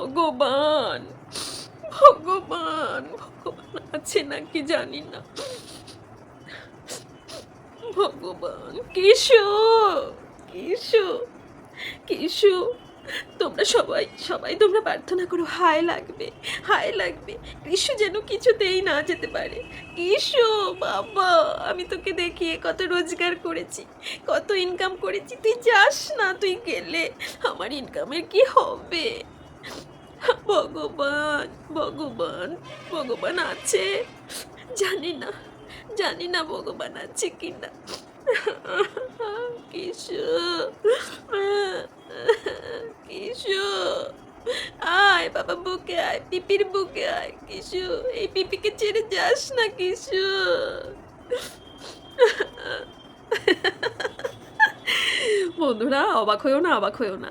ভগবান ভগবান ভগবান আছে নাকি জানি না। ভগবান, কিশো কিশো কিশো, তোমরা সবাই সবাই তোমরা প্রার্থনা করো, হায় লাগবে হায় লাগবে। কিশু যেন কিছুতেই না যেতে পারে। কিশো, বাবা, আমি তোকে দেখিয়ে কত রোজগার করেছি, কত ইনকাম করেছি। তুই যাস না, তুই গেলে আমার ইনকামের কি হবে? ভগবান ভগবান ভগবান আছে। জানি না জানি না ভগবান আছে কি না কিশু কিশু আয় বাবা বুকে আয়, পিপির বুকে আয় কিশু এই পিপিকে ছেড়ে যাস না কিশু বন্ধুরা, অবাক হয়েও না, অবাক হয়েও না।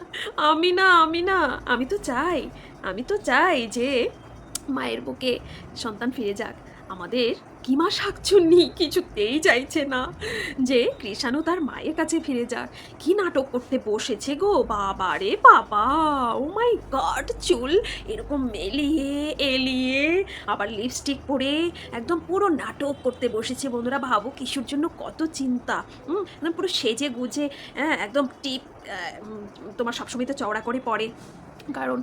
আমি না আমি না, আমি তো চাই, আমি তো চাই যে মায়ের বুকে সন্তান ফিরে যাক। আমাদের কিমা শাকচুন্নি কিছুতেই চাইছে না যে কৃষাণু তার মায়ের কাছে ফিরে যাক। কি নাটক করতে বসেছে গো বাবা রে বাবা। ও মাই গড চুল এরকম মেলিয়ে, এলিয়ে আবার লিপস্টিক পরে একদম পুরো নাটক করতে বসেছে। বন্ধুরা, ভাবো কিশোর জন্য কত চিন্তা। একদম পুরো সেজে গুজে হ্যাঁ একদম টিপ তোমার সবসময় তো চওড়া করে পরে। কারণ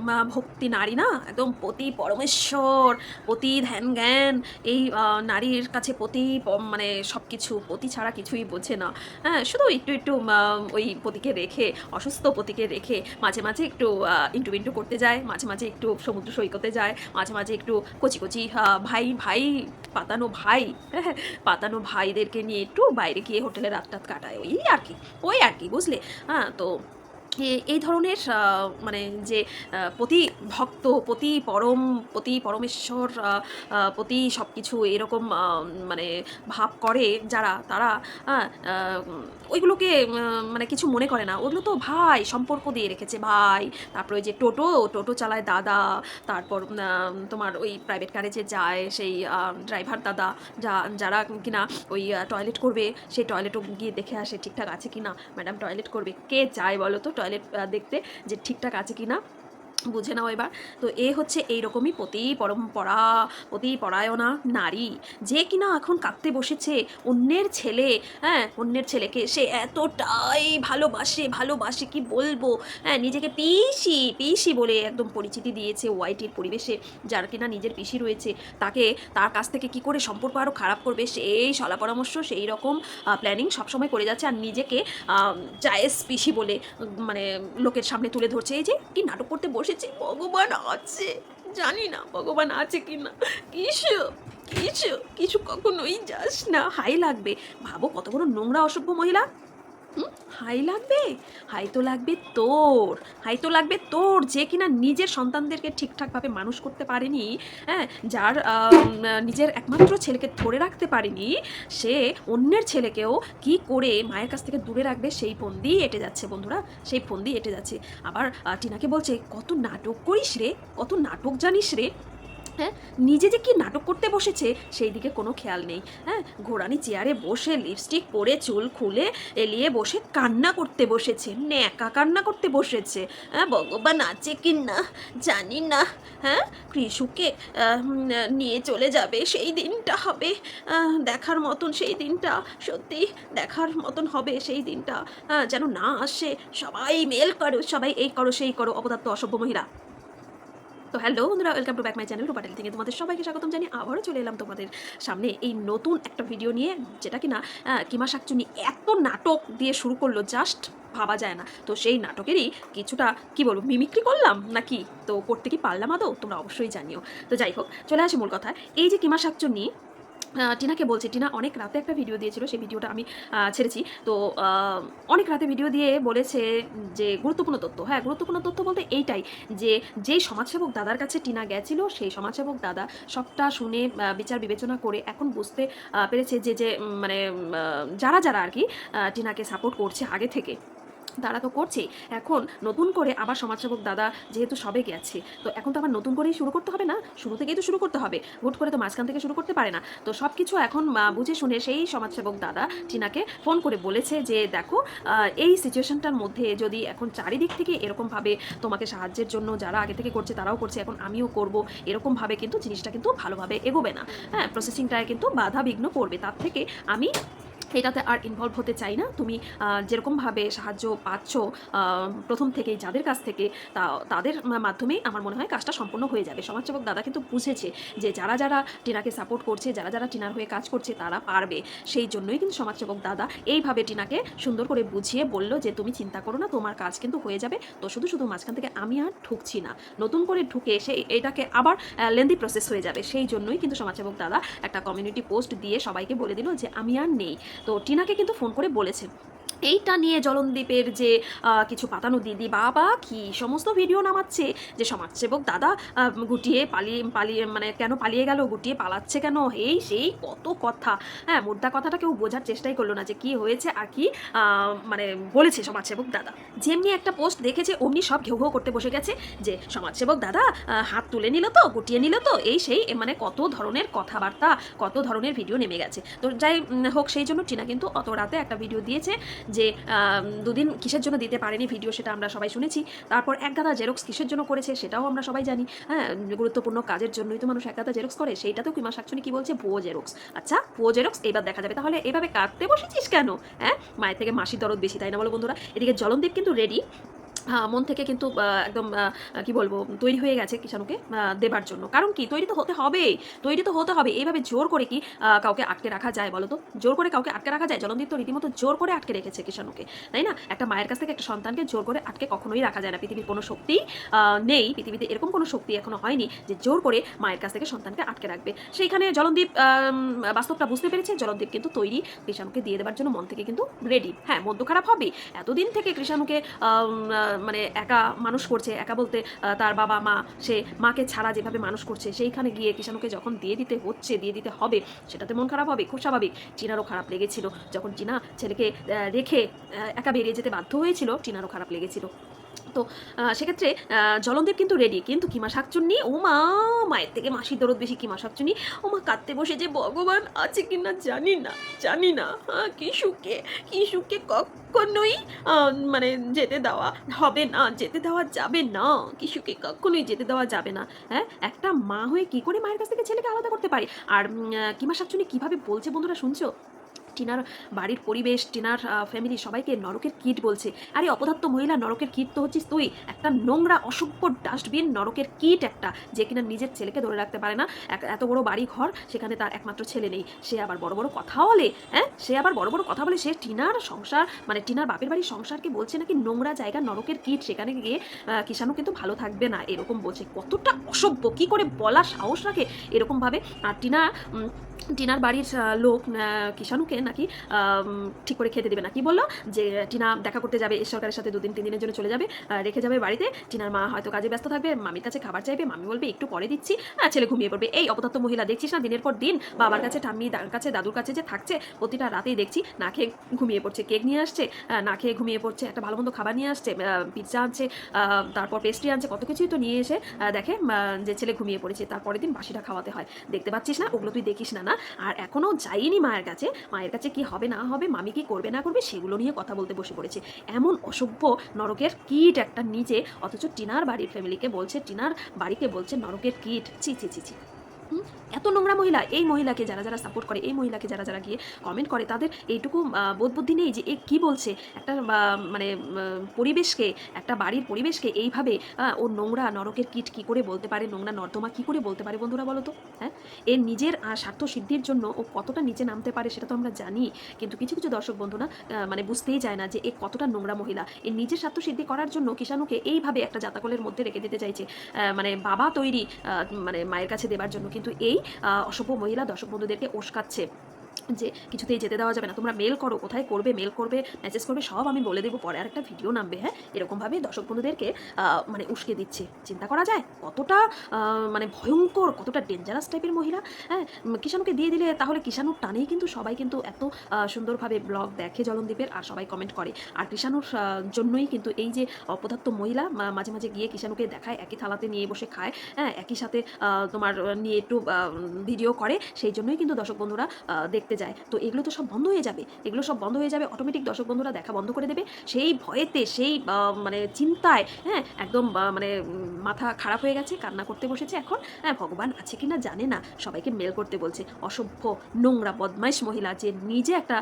মা ভক্তি নারী না, একদম পতি পরমেশ্বর, পতি ধ্যান জ্ঞান, এই নারীর কাছে পতি প- মানে সব কিছু পতি ছাড়া কিছুই বোঝে না। হ্যাঁ শুধু একটু একটু ওই পতিকে রেখে, অসুস্থ পতিকে রেখে মাঝে মাঝে একটু ইন্টু ইন্টু করতে যায়, মাঝে মাঝে একটু সমুদ্র সৈকতে যায়, মাঝে মাঝে একটু কচি কচি ভাই ভাই, পাতানো ভাই হ্যাঁ পাতানো ভাইদেরকে নিয়ে একটু বাইরে গিয়ে হোটেলে রাত টাত কাটায়, ওই আর কি, ওই আর কি, বুঝলে? হ্যাঁ তো এই ধরনের মানে যে প্রতি ভক্ত, প্রতি পরম, প্রতি পরমেশ্বর প্রতি সব কিছু এরকম মানে ভাব করে যারা, তারা ওইগুলোকে মানে কিছু মনে করে না। ওগুলো তো ভাই সম্পর্ক দিয়ে রেখেছে, ভাই। তারপর ওই যে টোটো টোটো চালায় দাদা। তারপর তোমার ওই প্রাইভেট কারে যে যায়, সেই ড্রাইভার দাদা, যা, যারা কিনা ওই টয়লেট করবে, সেই টয়লেটও গিয়ে দেখে আসে ঠিকঠাক আছে কিনা। ম্যাডাম টয়লেট করবে। কে যায় বলো তো? টয়লেট দেখতে যে ঠিকঠাক আছে কিনা। বুঝে নাও এবার। তো এ হচ্ছে এইরকমই প্রতি পরম্পরা প্রতি পরায়ণা নারী। যে কিনা এখন কাঁদতে বসেছে অন্যের ছেলে হ্যাঁ অন্যের ছেলেকে সে এতটাই ভালোবাসে ভালোবাসে কি বলব? হ্যাঁ নিজেকে পিসি পিসি বলে একদম পরিচিতি দিয়েছে ওয়াইটির পরিবেশে, যার কিনা নিজের পিসি রয়েছে। তাকে, তার কাছ থেকে কি করে সম্পর্ক আরও খারাপ করবে? সেই সলা পরামর্শ, সেই রকম প্ল্যানিং সবসময় করে যাচ্ছে। আর নিজেকে জায়েজ পিসি বলে মানে লোকের সামনে তুলে ধরছে। এই যে কি নাটক করতে বসেছে, ভগবান আছে। জানি না ভগবান আছে কি না কিছু কিছু কিছু কখনোই যাস না। হাই লাগবে। ভাবো কত বড় নোংরা, অসভ্য মহিলা? হাই লাগবে? হাই তো লাগবে তোর। হাই তো লাগবে তোর যে কিনা নিজের সন্তানদেরকে ঠিকঠাকভাবে মানুষ করতে পারেনি হ্যাঁ যার নিজের একমাত্র ছেলেকে ধরে রাখতে পারেনি, সে অন্যের ছেলেকেও কি করে মায়ের কাছ থেকে দূরে রাখবে সেই ফন্দি এঁটে যাচ্ছে বন্ধুরা, সেই ফন্দি এঁটে যাচ্ছে। আবার টিনাকে বলছে, কত নাটক করিস রে, কত নাটক জানিস রে? হ্যাঁ নিজে যে কি নাটক করতে বসেছে, সেই দিকে কোনো খেয়াল নেই। হ্যাঁ ঘোড়ানি চেয়ারে বসে লিপস্টিক পরে চুল খুলে এলিয়ে বসে কান্না করতে বসেছে, ন্যাকা কান্না করতে বসেছে। হ্যাঁ ভগবান আছে কি না, জানি না। হ্যাঁ কৃষুকে নিয়ে চলে যাবে, সেই দিনটা হবে। দেখার মতন সেই দিনটা, সত্যি দেখার মতন হবে সেই দিনটা। যেন না আসে, সবাই মেল করো, সবাই এই করো, সেই করো, অপদার্থ, অসভ্য মহিলা। তো হ্যালো বন্ধুরা welcome to back my channel Rupatel থেকে তোমাদের সবাইকে স্বাগতম জানিয়ে আবারও চলে এলাম তোমাদের সামনে এই নতুন একটা ভিডিও নিয়ে, যেটা কিনা কিমা শাকচুনি এত নাটক দিয়ে শুরু করল জাস্ট ভাবা যায় না। তো সেই নাটকেরই কিছুটা, কি বলব মিমিক্রি করলাম নাকি? তো করতে কি পারলাম আদৌ? তোমরা অবশ্যই জানিও। তো যাই হোক, চলে আসি মূল কথা এই যে কিমা শাকচুনি টিনাকে বলছে, টিনা অনেক রাতে একটা ভিডিও দিয়েছিল, সেই ভিডিওটা আমি ছেড়েছি। তো অনেক রাতে ভিডিও দিয়ে বলেছে যে, গুরুত্বপূর্ণ তথ্য। হ্যাঁ গুরুত্বপূর্ণ তথ্য বলতে এইটাই যে, যেই সমাজসেবক দাদার কাছে টিনা গেছিল, সেই সমাজসেবক দাদা সবটা শুনে বিচার বিবেচনা করে এখন বুঝতে পেরেছে যে যে মানে যারা যারা আর কি টিনাকে সাপোর্ট করছে আগে থেকে। তারা তো করছে এখন নতুন করে আবার সমাজসেবক দাদা যেহেতু সবে গেছে, তো এখন তো আবার নতুন করেই শুরু করতে হবে না? শুরু থেকেই তো শুরু করতে হবে। হুট করে তো মাঝখান থেকে শুরু করতে পারে না। তো সব কিছু এখন বুঝে শুনে সেই সমাজসেবক দাদা টিনাকে ফোন করে বলেছে যে, দেখো এই সিচুয়েশনটার মধ্যে যদি এখন চারিদিক থেকে এরকমভাবে তোমাকে সাহায্যের জন্য যারা আগে থেকে করছে তারাও করছে, এখন আমিও করব, এরকমভাবে কিন্তু জিনিসটা কিন্তু ভালোভাবে এগোবে না। হ্যাঁ প্রসেসিংটায় কিন্তু বাধা বিঘ্ন পড়বে তার থেকে আমি এটাতে আর ইনভলভ হতে চাই না। তুমি যেরকমভাবে সাহায্য পাচ্ছ প্রথম থেকেই যাদের কাছ থেকে, তা, তাদের মাধ্যমেই আমার মনে হয় কাজটা সম্পূর্ণ হয়ে যাবে। সমাজসেবক দাদা কিন্তু বুঝেছে যে যারা যারা টিনাকে সাপোর্ট করছে, যারা যারা টিনার হয়ে কাজ করছে, তারা পারবে। সেই জন্যই কিন্তু সমাজসেবক দাদা এইভাবে টিনাকে সুন্দর করে বুঝিয়ে বলল যে, তুমি চিন্তা করো না, তোমার কাজ কিন্তু হয়ে যাবে। তো শুধু শুধু মাঝখান থেকে আমি আর ঢুকছি না। নতুন করে ঢুকে সেই এটাকে আবার লেন্দি প্রসেস হয়ে যাবে। সেই জন্যই কিন্তু সমাজসেবক দাদা একটা কমিউনিটি পোস্ট দিয়ে সবাইকে বলে দিল যে, আমি আর নেই। তো টিনাকে কিন্তু ফোন করে বলেছে। এইটা নিয়ে জলনদীপের যে কিছু পাতানো দিদি বাবা কি সমস্ত ভিডিও নামাচ্ছে, যে সমাজসেবক দাদা গুটিয়ে পালিয়ে পালিয়ে মানে কেন পালিয়ে গেল, গুটিয়ে পালাচ্ছে কেন? এই সেই কত কথা। হ্যাঁ মুদ্রা কথাটা কেউ বোঝার চেষ্টাই করল না যে কি হয়েছে আর কি মানে বলেছে সমাজসেবক দাদা। যেমনি একটা পোস্ট দেখেছে, অমনি সব ঘেউ ঘেউ করতে বসে গেছে, যে সমাজসেবক দাদা হাত তুলে নিল তো, গুটিয়ে নিল তো, এই সেই মানে কত ধরনের কথাবার্তা, কত ধরনের ভিডিও নেমে গেছে। তো যাই হোক, সেই জন্য টিনা কিন্তু অত রাতে একটা ভিডিও দিয়েছে যে দুদিন কিসের জন্য দিতে পারেনি ভিডিও সেটা আমরা সবাই শুনেছি। তারপর এক গাদা জেরক্স কিসের জন্য করেছে সেটাও আমরা সবাই জানি। হ্যাঁ গুরুত্বপূর্ণ কাজের জন্যই তো মানুষ এক গাদা জেরক্স করে, সেইটাতেও কিমা শাকচুনি কী বলছে? ভুয়ো জেরক্স আচ্ছা ভুয়ো জেরক্স এবার দেখা যাবে। তাহলে এভাবে কাটতে বসেছিস কেন? হ্যাঁ মায়ের থেকে মাসির দরদ বেশি, তাই না বলো বন্ধুরা? এদিকে জলনদীপ কিন্তু রেডি মন থেকে কিন্তু একদম কি বলব, তৈরি হয়ে গেছে কিষাণুকে দেবার জন্য। কারণ কি? তৈরি তো হতে হবে, তৈরি তো হতে হবে। এইভাবে জোর করে কি কাউকে আটকে রাখা যায় বলো তো? জোর করে কাউকে আটকে রাখা যায়? জলনদীপ তো রীতিমতো জোর করে আটকে রেখেছে কিষাণুকে, তাই না? একটা মায়ের কাছ থেকে একটা সন্তানকে জোর করে আটকে কখনোই রাখা যায় না। পৃথিবীর কোনো শক্তি নেই, পৃথিবীতে এরকম কোনো শক্তি এখনও হয়নি যে জোর করে মায়ের কাছ থেকে সন্তানকে আটকে রাখবে। সেইখানে জলনদীপ বাস্তবটা বুঝতে পেরেছে? জলনদীপ কিন্তু তৈরি কৃষাণুকে দিয়ে দেওয়ার জন্য মন থেকে কিন্তু রেডি হ্যাঁ তো খারাপ হবে এতদিন থেকে কৃষাণুকে মানে একা মানুষ করছে, একা বলতে তার বাবা, মা, সে মাকে ছাড়া যেভাবে মানুষ করছে, সেইখানে গিয়ে কিষাণুকে যখন দিয়ে দিতে হচ্ছে, দিয়ে দিতে হবে, সেটাতে মন খারাপ হবে, খুব স্বাভাবিক। চিনারও খারাপ লেগেছিল। যখন চীনা ছেলেকে রেখে একা বেরিয়ে যেতে বাধ্য হয়েছিল, চিনারও খারাপ লেগেছিল। তো সেক্ষেত্রে জলনদেব কিন্তু রেডি কিন্তু কিমা শাকচুন্নি? ও মা মায়ের থেকে মাসির দরদ বেশি কিমা শাকচুন্নি? ও মা কাঁদতে বসে যে ভগবান আছে কি না জানি না জানি না। কি সুখে কি সুখে কখনোই মানে যেতে দেওয়া হবে না, যেতে দেওয়া যাবে না। কি সুখে কখনোই যেতে দেওয়া যাবে না। হ্যাঁ একটা মা হয়ে কি করে মায়ের কাছ থেকে ছেলেকে আলাদা করতে পারে? আর কিমা শাকচুনি কীভাবে বলছে বন্ধুরা শুনছো? টিনার বাড়ির পরিবেশ, টিনার ফ্যামিলি সবাইকে নরকের কিট বলছে। আরে, অপদার্থ মহিলা, নরকের কিট তো হচ্ছিস তুই। একটা নোংরা, অসভ্য ডাস্টবিন নরকের কিট একটা, যে কিনা নিজের ছেলেকে ধরে রাখতে পারে না। এত বড় বাড়ি ঘর সেখানে তার একমাত্র ছেলে নেই। সে আবার বড় বড় কথা বলে হ্যাঁ? সে আবার বড় বড় কথা বলে, সে টিনার সংসার মানে টিনার বাপের বাড়ির সংসারকে বলছে নাকি নোংরা জায়গা, নরকের কিট, সেখানে গিয়ে কিষাণু কিন্তু ভালো থাকবে না। এরকম বলছে। কতটা অসভ্য, কি করে বলা সাহস রাখে এরকমভাবে? আর টিনা টিনার বাড়ির লোক কিষাণুকে নাকি ঠিক করে খেতে দেবে না। কি বলল? যে টিনা দেখা করতে যাবে, এস সরকারের সাথে দুদিন, তিন দিনের জন্য চলে যাবে রেখে যাবে বাড়িতে। টিনার মা হয়তো কাজে ব্যস্ত থাকবে, মামির কাছে খাবার চাইবে, মামি বলবে, একটু পরে দিচ্ছি। আর ছেলে ঘুমিয়ে পড়বে। এই অপদার্থ মহিলা, দেখছিস না? দিনের পর দিন বাবার কাছে, ঠাম্মি কাছে, দাদুর কাছে যে থাকছে, প্রতিটা রাতেই দেখছি, না খেয়ে ঘুমিয়ে পড়ছে, কেক নিয়ে আসছে না খেয়ে ঘুমিয়ে পড়ছে, একটা ভালো মন্দ খাবার নিয়ে আসছে পিৎজা আনছে তারপর পেস্ট্রি আনছে, কত কিছুই তো নিয়ে এসে দেখে যে ছেলে ঘুমিয়ে পড়েছে তারপরের দিন বাসিটা খাওয়াতে হয়। দেখতে পাচ্ছিস না? ওগুলো তুই দেখিস না না। আর এখনও যাইনি মায়ের কাছে। মায়ের কাছে কি হবে না হবে মামি কি করবে না করবে সেগুলো নিয়ে কথা বলতে বসে পড়েছে। এমন অসভ্য নরকের কিট একটা নিজে অথচ টিনার বাড়ির ফ্যামিলিকে বলছে টিনার বাড়িকে বলছে নরকের কিট। চি চি চি চি হুম, এত নোংরা মহিলা এই মহিলাকে যারা যারা সাপোর্ট করে এই মহিলাকে যারা যারা গিয়ে কমেন্ট করে তাদের এইটুকু আহ, বোধ বুদ্ধি নেই যে এ কি বলছে? একটা মানে পরিবেশকে একটা বাড়ির পরিবেশকে এইভাবে ও নোংরা নরকের কিট কি করে বলতে পারে নোংরা নর্দমা কি করে বলতে পারে বন্ধুরা বলো তো? হ্যাঁ? এর নিজের স্বার্থ সিদ্ধির জন্য ও কতটা নিচে নামতে পারে সেটা তো আমরা জানি। কিন্তু কিছু কিছু দর্শক বন্ধুরা আহ, মানে বুঝতেই চায় না যে এ কতটা নোংরা মহিলা। এর নিজের স্বার্থ সিদ্ধি করার জন্য কিষাণুকে এইভাবে একটা জাতাকলের মধ্যে রেখে দিতে চাইছে। মানে বাবা তৈরি মানে মায়ের কাছে দেবার জন্য। কিন্তু এই অসভ্য মহিলা দর্শক বন্ধুদেরকে উস্কাচ্ছে যে কিছুতেই যেতে দেওয়া যাবে না। তোমরা মেল করো, কোথায় করবে মেল করবে মেসেজ করবে, সব আমি বলে দেবো, পরে আর একটা ভিডিও নামবে হ্যাঁ? এরকমভাবে দর্শক বন্ধুদেরকে মানে উস্কে দিচ্ছে। চিন্তা করা যায়? কতটা মানে ভয়ঙ্কর, কতটা ডেঞ্জারাস টাইপের মহিলা হ্যাঁ? কিষাণুকে দিয়ে দিলে তাহলে কিষাণুর টানেই কিন্তু সবাই কিন্তু এত সুন্দরভাবে ব্লগ দেখে জলনদীপের আর সবাই কমেন্ট করে। আর কিষাণুর জন্যই কিন্তু এই যে অপদার্থ মহিলা মাঝে মাঝে গিয়ে কিষাণুকে দেখায়, একই থালাতে নিয়ে বসে খায় হ্যাঁ? একই সাথে তোমার নিয়ে একটু ভিডিও করে, সেই জন্যই কিন্তু দর্শক বন্ধুরা দেখতে যায়। তো এগুলো তো সব বন্ধ হয়ে যাবে। এগুলো সব বন্ধ হয়ে যাবে অটোমেটিক দর্শক বন্ধুরা দেখা বন্ধ করে দেবে। সেই ভয়েতে, সেই মানে চিন্তায় হ্যাঁ একদম মানে মাথা খারাপ হয়ে গেছে, কান্না করতে বসেছে এখন। হ্যাঁ ভগবান আছে কি না জানে না। সবাইকে মেল করতে বলছে, অসভ্য, নোংরা, বদমাইশ মহিলা যে নিজে একটা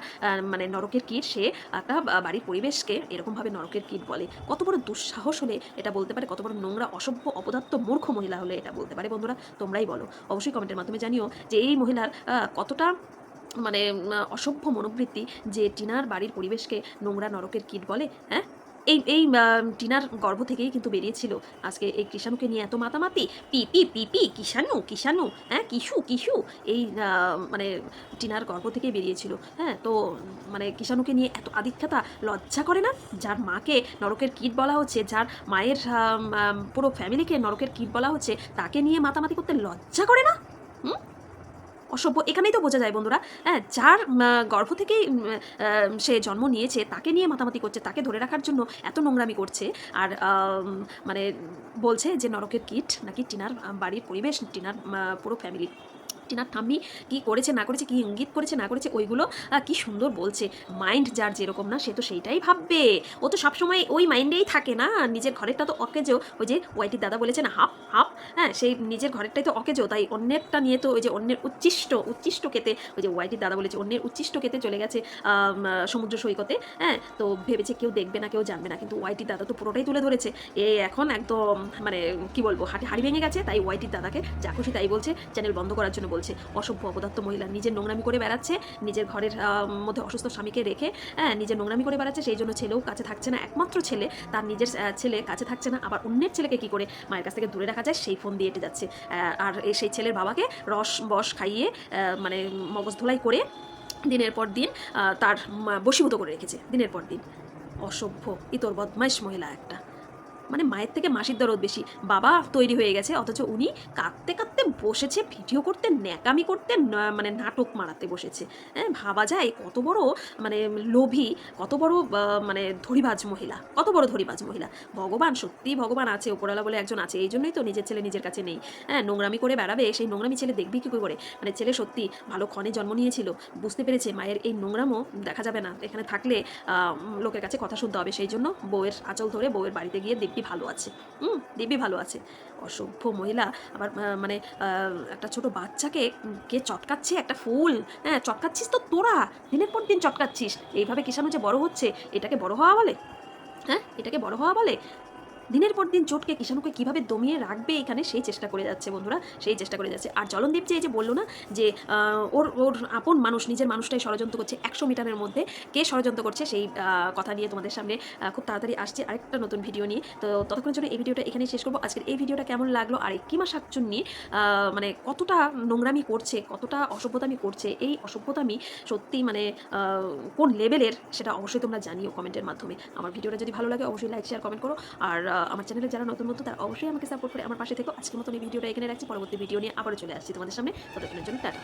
মানে নরকের কীট, সে একটা বাড়ির পরিবেশকে এরকমভাবে নরকের কীট বলে। কত বড় দুঃসাহস হলে এটা বলতে পারে, কত বড় নোংরা, অসভ্য, অপদার্থ, মূর্খ মহিলা হলে এটা বলতে পারে বন্ধুরা। তোমরাই বলো। অবশ্যই কমেন্টের মাধ্যমে জানিও যে এই মহিলার কতটা মানে অসভ্য মনোবৃত্তি যে টিনার বাড়ির পরিবেশকে নোংরা নরকের কীট বলে হ্যাঁ? এই এই টিনার গর্ভ থেকেই কিন্তু বেরিয়েছিল। আজকে এই কিষাণুকে নিয়ে এত মাতামাতি, পি পি পি পি, কিষাণু কিষাণু হ্যাঁ? কিশু কিশু এই মানে টিনার গর্ভ থেকেই বেরিয়েছিল হ্যাঁ? তো মানে কিষাণুকে নিয়ে এত আদিক্ষাতা লজ্জা করে না? যার মাকে নরকের কীট বলা হচ্ছে, যার মায়ের পুরো ফ্যামিলিকে নরকের কীট বলা হচ্ছে, তাকে নিয়ে মাতামাতি করতে লজ্জা করে না? হুম? অসভ্য, এখানেই তো বোঝা যায় বন্ধুরা। হ্যাঁ যার গর্ভ থেকেই সে জন্ম নিয়েছে, তাকে নিয়ে মাতামাতি করছে, তাকে ধরে রাখার জন্য এত নোংরামি করছে। আর মানে বলছে যে নরকের কিট নাকি টিনার বাড়ির পরিবেশ, টিনার পুরো ফ্যামিলি। টিনার ঠাম্মি কী করেছে, না করেছে, কী ইঙ্গিত করেছে, না করেছে, ওইগুলো কি সুন্দর বলছে। মাইন্ড যার যেরকম না, সে তো সেইটাই ভাববে। ও তো সবসময় ওই মাইন্ডেই থাকে না। নিজের ঘরেরটা তো অকেজো, ওই যে ওয়াইটির দাদা বলেছে না, হাফ হাফ হ্যাঁ সেই নিজের ঘরেরটাই তো অকেজো, তাই অন্যেরটা নিয়ে তো ওই যে অন্যের উচ্ছিষ্ট উচ্ছিষ্ট কেতে ওই যে ওয়াইটির দাদা বলেছে, অন্যের উচ্ছিষ্ট কেতে চলে গেছে সমুদ্র সৈকতে হ্যাঁ তো ভেবেছে কেউ দেখবে না, কেউ জানবে না, কিন্তু ওয়াইটির দাদা তো পুরোটাই তুলে ধরেছে। এ এখন একদম মানে কি বলব, হাটে, হাড়ি ভেঙে গেছে, তাই ওয়াইটির দাদাকে যা খুশি তাই বলছে, চ্যানেল বন্ধ করার জন্য বলছে। অসভ্য অপদার্থ মহিলা নিজের নোংরামি করে বেড়াচ্ছে, নিজের ঘরের মধ্যে অসুস্থ স্বামীকে রেখে হ্যাঁ নিজের নোংরামি করে বেড়াচ্ছে, সেই জন্য ছেলেও কাছে থাকছে না একমাত্র ছেলে, তার নিজের ছেলে কাছে থাকছে না, আবার অন্যের ছেলেকে কি করে মায়ের কাছ থেকে দূরে রাখা যায়, সেই ফোন দিয়ে এটে যাচ্ছে। আর সেই ছেলের বাবাকে রস বস খাইয়ে মানে মগজ ধোলাই করে দিনের পর দিন তার বসীভূত করে রেখেছে, দিনের পর দিন। অসভ্য, ইতর বদমাইশ মহিলা একটা। মানে মায়ের থেকে মাসির দরদ বেশি। বাবা তৈরি হয়ে গেছে, অথচ উনি কাঁদতে কাঁদতে বসেছে, ভিডিও করতে, ন্যাকামি করতে মানে নাটক মারাতে বসেছে। হ্যাঁ ভাবা যায় কত বড় মানে লোভী, কত বড় মানে ধরিবাজ মহিলা, কত বড় ধরিবাজ মহিলা। ভগবান সত্যি ভগবান আছে, ওপরওয়ালা বলে একজন আছে, এই জন্যই তো নিজের ছেলে নিজের কাছে নেই। হ্যাঁ নোংরামি করে বেড়াবে, সেই নোংরামি ছেলে দেখবি কী করে? মানে ছেলে সত্যি ভালো ক্ষণে জন্ম নিয়েছিল, বুঝতে পেরেছে, মায়ের এই নোংরামও দেখা যাবে না। এখানে থাকলে লোকের কাছে কথা শুনতে হবে, সেই জন্য বউয়ের আঁচল ধরে বউয়ের বাড়িতে গিয়ে দিব্যি ভালো আছে। হুম দিব্যি ভালো আছে। অসভ্য মহিলা, আবার মানে একটা ছোট বাচ্চাকে কে চটকাচ্ছে একটা ফুল? হ্যাঁ চটকাচ্ছিস তো তোরা। দিনের পর দিন চটকাচ্ছিস। এইভাবে কিষাণু যে বড় হচ্ছে, এটাকে বড় হওয়া বলে? হ্যাঁ এটাকে বড় হওয়া বলে? দিনের পর দিন চোটকে কিষাণুকে কীভাবে দমিয়ে রাখবে এখানে সেই চেষ্টা করে যাচ্ছে বন্ধুরা সেই চেষ্টা করে যাচ্ছে। আর জলনদীপ যে এই যে বলল না যে ওর ওর আপন মানুষ নিজের মানুষটাই ষড়যন্ত্র করছে একশো মিটারের মধ্যে কে ষড়যন্ত্র করছে সেই কথা নিয়ে তোমাদের সামনে খুব তাড়াতাড়ি আসছে আরেকটা নতুন ভিডিও নিয়ে। তো ততক্ষণের জন্য এই ভিডিওটা এখানেই শেষ করব। আজকের এই ভিডিওটা কেমন লাগল আর কিমা আহ, মানে কতটা নোংরামি করছে কতটা অসভ্যতামি করছে এই অসভ্যতামি সত্যি মানে কোন লেভেলের সেটা অবশ্যই তোমরা জানিও কমেন্টের মাধ্যমে। আমার ভিডিওটা যদি ভালো লাগে অবশ্যই লাইক শেয়ার কমেন্ট করো। আর আমার চ্যানেলে যারা নতুন নতুন তারা অবশ্যই আমাকে সাপোর্ট করে আমার পাশে থেকো। আজকের মতন এই ভিডিওটা এখানে রাখছি। পরবর্তী ভিডিও নিয়ে আবারও চলে আসছি তোমাদের সামনে। ততক্ষণের জন্য টাটা।